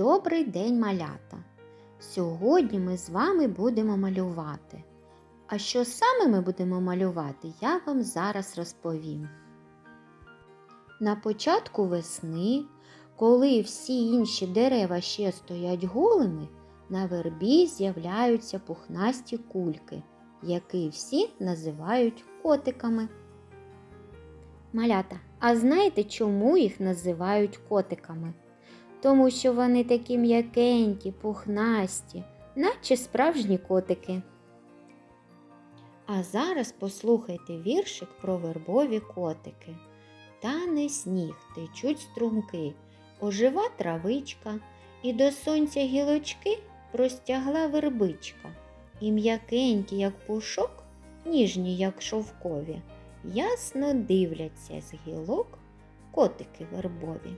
Добрий день, малята! Сьогодні ми з вами будемо малювати. А що саме ми будемо малювати, я вам зараз розповім. На початку весни, коли всі інші дерева ще стоять голими, на вербі з'являються пухнасті кульки, які всі називають котиками. Малята, а знаєте, чому їх називають котиками? Тому що вони такі м'якенькі, пухнасті, наче справжні котики. А зараз послухайте віршик про вербові котики. Тане сніг, течуть струмки, ожива травичка, і до сонця гілочки простягла вербичка. І м'якенькі, як пушок, ніжні, як шовкові, ясно дивляться з гілок котики вербові.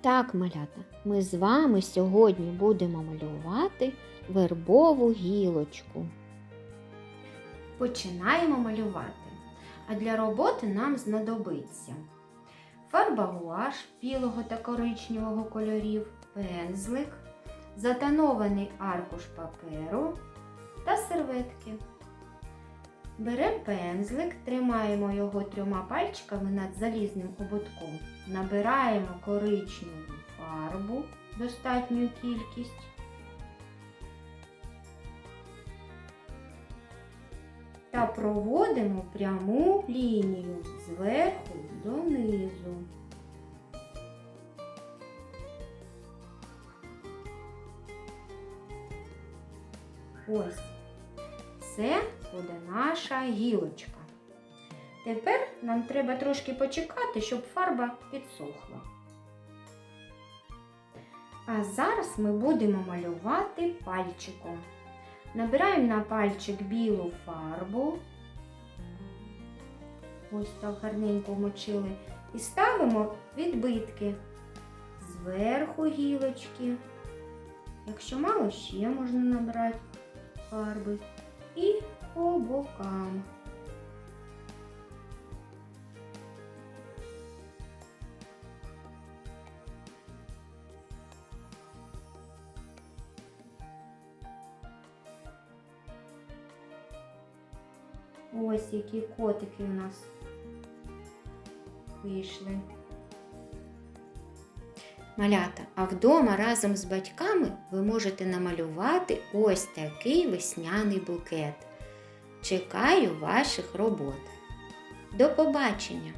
Так, малята, ми з вами сьогодні будемо малювати вербову гілочку. Починаємо малювати. А для роботи нам знадобиться фарба гуаш білого та коричневого кольорів, пензлик, затонований аркуш паперу та серветки. Беремо пензлик, тримаємо його трьома пальчиками над залізним ободком, набираємо коричневу фарбу, достатню кількість. Та проводимо пряму лінію зверху донизу. Ось. Це буде наша гілочка. Тепер нам треба трошки почекати, щоб фарба підсохла. А зараз ми будемо малювати пальчиком. Набираємо на пальчик білу фарбу. Ось так гарненько вмочили. І ставимо відбитки зверху гілочки. Якщо мало, ще можна набрати фарби і по бокам. Ось які котики у нас вийшли. Малята, а вдома разом з батьками ви можете намалювати ось такий весняний букет. Чекаю ваших робот. До побачення!